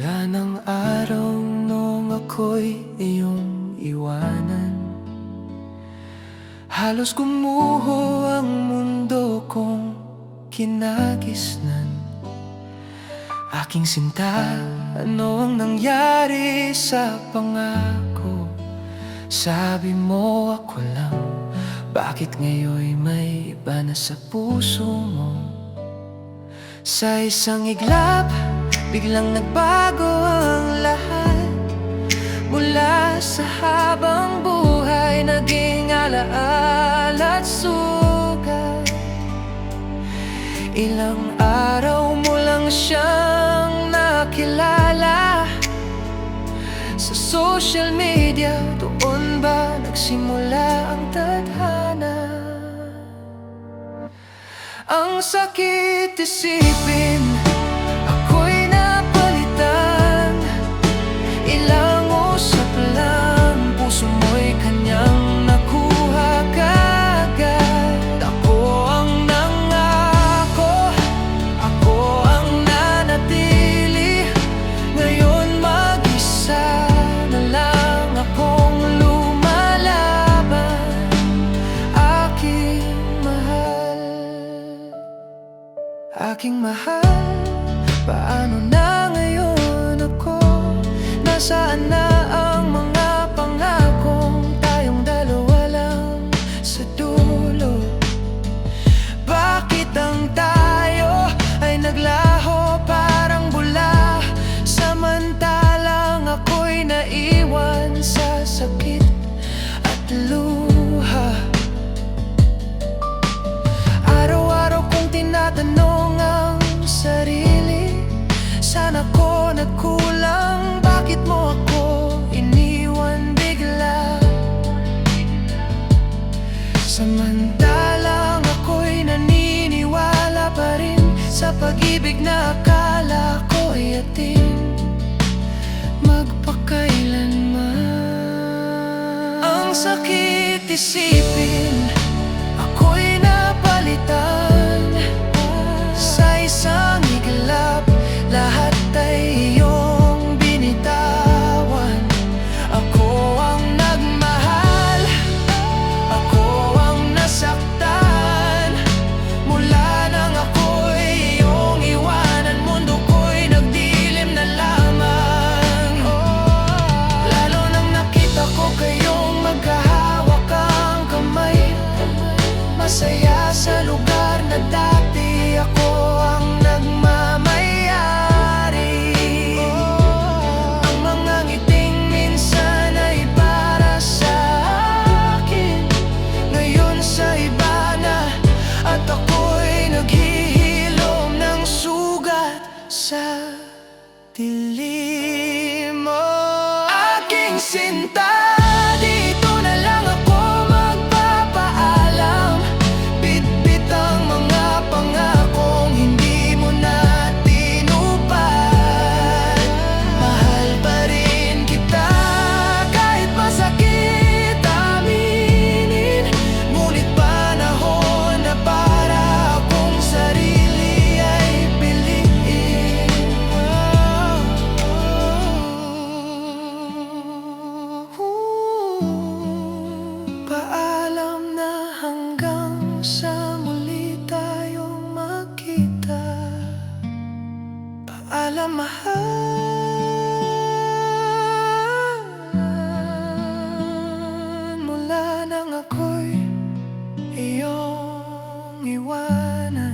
Mula ng araw nung ako'y iyong iwanan Halos gumuho ang mundo kong kinagisnan Aking sinta, ano ang nangyari sa pangako? Sabi mo ako lang, bakit ngayon may iba na sa puso mo? Sa isang iglap, biglang nagbago ang lahat. Mula sa habang buhay, naging alaala at sugat. Ilang araw mo lang siyang nakilala. Sa social media, doon ba nagsimula ang tadhana? Ang sakit isipin Aking mahal Paano na ngayon ako? Nasaan na Bakit mo ako iniwan bigla? Samantalang ako'y naniniwala pa rin Sa pag-ibig na akala ko'y atin. Magpakailanman. Ang sakit isipin dilim Alamahan Mula nang ako'y iyong iwanan.